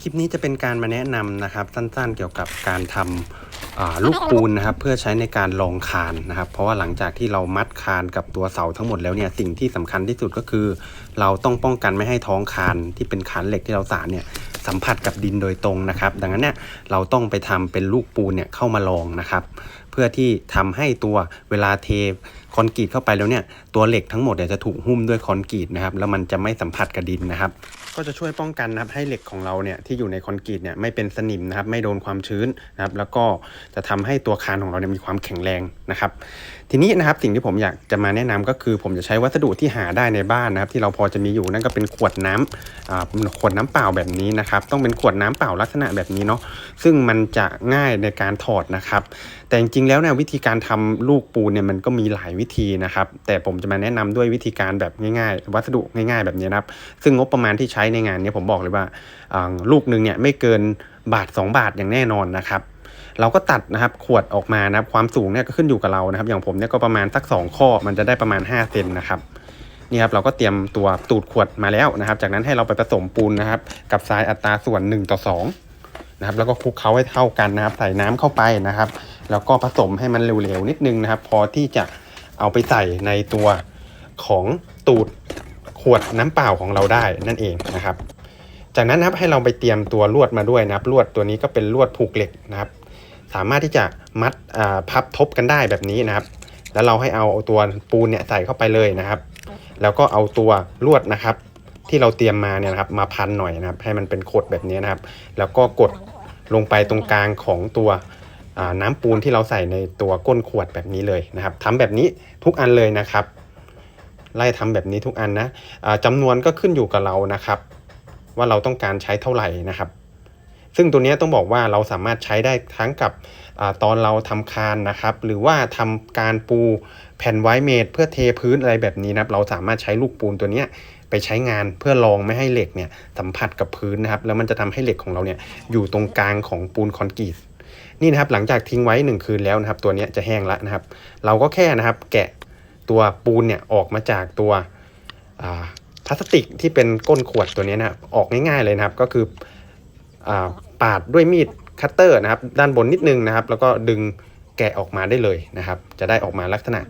คลิปนี้จะเป็นการมาแนะนำนะครับ สั้นๆ เกี่ยวกับการทำลูกปูนนะครับ เพื่อใช้ในการรองคานนะครับ เพราะว่าหลังจากที่เรามัดคานกับตัวเสาทั้งหมดแล้วเนี่ยสิ่งที่สำคัญที่สุดก็คือ เราต้องป้องกันไม่ให้ท้องคานที่เป็นคานเหล็กที่เราสานเนี่ยสัมผัสกับดินโดยตรงนะครับ ดังนั้นเนี่ยเราต้องไปทำเป็นลูกปูนเนี่ยเข้ามารองนะครับ เพื่อที่ทำให้ตัวเวลาเท คอนกรีตเข้าไปแล้วเนี่ยตัวเหล็กทั้งหมดเนี่ยจะถูกหุ้มด้วยคอนกรีตนะครับแล้วมันจะไม่สัมผัสกับดินนะครับ ก็จะช่วยป้องกันนะครับให้เหล็กของเราเนี่ยที่อยู่ในคอนกรีตเนี่ยไม่เป็นสนิมนะครับ ไม่โดนความชื้นนะครับ แล้วก็จะทำให้ตัวคานของเราเนี่ยมีความแข็งแรงนะครับ ทีนี้นะครับสิ่งที่ผมอยากจะมาแนะนำก็คือ ผมจะใช้วัสดุที่หาได้ในบ้านนะครับ ที่เราพอจะมีอยู่นั่นก็เป็นขวดน้ำอ่าขวดน้ำเปล่าแบบนี้นะครับ ต้องเป็นขวดน้ำเปล่าลักษณะแบบนี้เนาะซึ่งมันจะง่ายในการถอดนะครับ แต่จริงๆแล้วเนี่ยวิธีการทำลูกปูนเนี่ยมันก็มีหลายวิธีนะครับ แต่ผมจะมาแนะนำด้วยวิธีการแบบง่ายๆ วัสดุง่ายๆ แบบนี้นะครับ ซึ่งงบประมาณที่ใช้ในงานนี้ผมบอกเลยว่าลูกหนึ่งเนี่ยไม่เกินบาท 2 บาทอย่างแน่นอนนะครับเราก็ตัดนะครับขวดออกมานะครับความสูงเนี่ยก็ขึ้นอยู่กับเรานะครับ อย่างผมเนี่ยก็ประมาณสัก 2 ข้อมันจะได้ประมาณ5เซนนะครับนี่ครับเราก็เตรียมตัวตูดขวดมาแล้วนะครับ จากนั้นให้เราไปผสมปูนนะครับ กับทรายอัตราส่วน 1 ต่อ2นะครับแล้วก็คลุกเคล้าให้เท่ากันนะครับ ใส่น้ำเข้าไปนะครับ แล้วก็ผสมให้มันเหลวๆนิดนึงนะครับ พอที่จะ เอาไปใส่ในตัวของตูดขวดน้ำเปล่าของเราได้นั่นเองนะครับ จากนั้นนะครับให้เราไปเตรียมตัวลวดมาด้วยนะครับลวดตัวนี้ก็เป็นลวดผูกเหล็กนะครับ สามารถที่จะมัดพับทบกันได้แบบนี้นะครับ แล้วเราให้เอาตัวปูนเนี่ยใส่เข้าไปเลยนะครับ แล้วก็เอาตัวลวดนะครับ ที่เราเตรียมมาเนี่ยนะครับมาพันหน่อยนะครับ ให้มันเป็นขดแบบนี้นะครับ แล้วก็กดลงไปตรงกลางของตัว น้ำปูนที่เราใส่ในตัวก้นขวดแบบนี้เลยนะครับทำแบบนี้ทุกอันเลยนะครับ ไล่ทำแบบนี้ทุกอันนะอ่าจำนวนก็ขึ้นอยู่กับเรานะครับ ว่าเราต้องการใช้เท่าไหร่นะครับ ซึ่งตัวนี้ต้องบอกว่าเราสามารถใช้ได้ทั้งกับอตอนเราทำคานนะครับ หรือว่าทำการปูแผ่นไวเมดเพื่อเทพื้นอะไรแบบนี้นะครับ เราสามารถใช้ลูกปูนตัวนี้ไปใช้งานเพื่อรองไม่ให้เหล็กเนี่ยสัมผัสกับพื้นนะครับ แล้วมันจะทำให้เหล็กของเราเนี่ยอยู่ตรงกลางของปูนคอนกรีต นี่นะครับหลังจากทิ้งไว้ 1 คืนแล้วนะครับ ตัวนี้จะแห้งแล้วนะครับ เราก็แค่นะครับ แกะตัวปูนเนี่ยออกมาจากตัวพลาสติกที่เป็นก้นขวดตัวนี้นะออกง่ายๆเลยนะครับ ก็คืออปาดด้วยมีดคัตเตอร์นะครับ ด้านบนนิดนึงนะครับ แล้วก็ดึงแกะออกมาได้เลยนะครับ จะได้ออกมาลักษณะ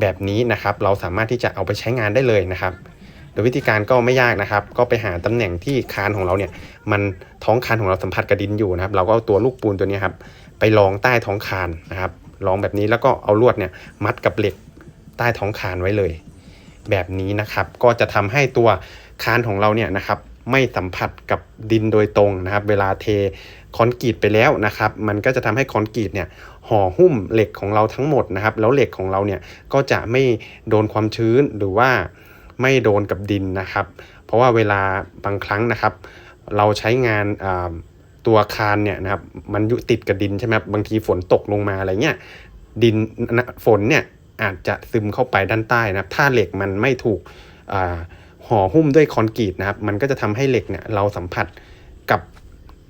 แบบนี้นะครับ เราสามารถที่จะเอาไปใช้งานได้เลยนะครับ โดยวิธีการก็ไม่ยากนะครับ ก็ไปหาตำแหน่งที่คานของเราเนี่ยมันท้องคานของเราสัมผัสกับดินอยู่นะครับ เราก็เอาตัวลูกปูนตัวนี้ครับไปรองใต้ท้องคานนะครับรองแบบนี้แล้วก็เอาลวดเนี่ยมัดกับเหล็กใต้ท้องคานไว้เลย แบบนี้นะครับก็จะทำให้ตัวคานของเราเนี่ยนะครับไม่สัมผัสกับดินโดยตรงนะครับ เวลาเทคอนกรีตไปแล้วนะครับ มันก็จะทำให้คอนกรีตเนี่ยห่อหุ้มเหล็กของเราทั้งหมดนะครับ แล้วเหล็กของเราเนี่ยก็จะไม่โดนความชื้นหรือว่า ไม่โดนกับดินนะครับ เพราะว่าเวลาบางครั้งนะครับ เราใช้งานตัวคานเนี่ยนะครับมันอยู่ติดกับดินใช่ไหมครับบางทีฝนตกลงมาอะไรเงี้ยดินนะฝนเนี่ยอาจจะซึมเข้าไปด้านใต้นะครับ ถ้าเหล็กมันไม่ถูกห่อหุ้มด้วยคอนกรีตนะครับ มันก็จะทำให้เหล็กเนี่ยเราสัมผัสกับ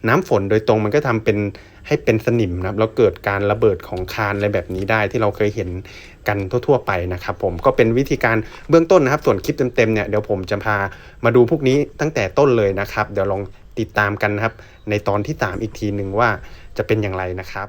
น้ำฝนโดยตรงมันก็ทำเป็น ให้เป็นสนิมนะครับแล้วเกิดการระเบิดของคานอะไรแบบนี้ได้ที่เราเคยเห็นกันทั่ว ๆ ไปนะครับผมก็เป็นวิธีการเบื้องต้นนะครับส่วนคลิปเต็มๆเนี่ยเดี๋ยวผมจะพามาดูพวกนี้ตั้งแต่ต้นเลยนะครับ เดี๋ยวลองติดตามกันนะครับ ในตอนที่ 3 อีกทีหนึ่งว่าจะเป็นอย่างไรนะครับ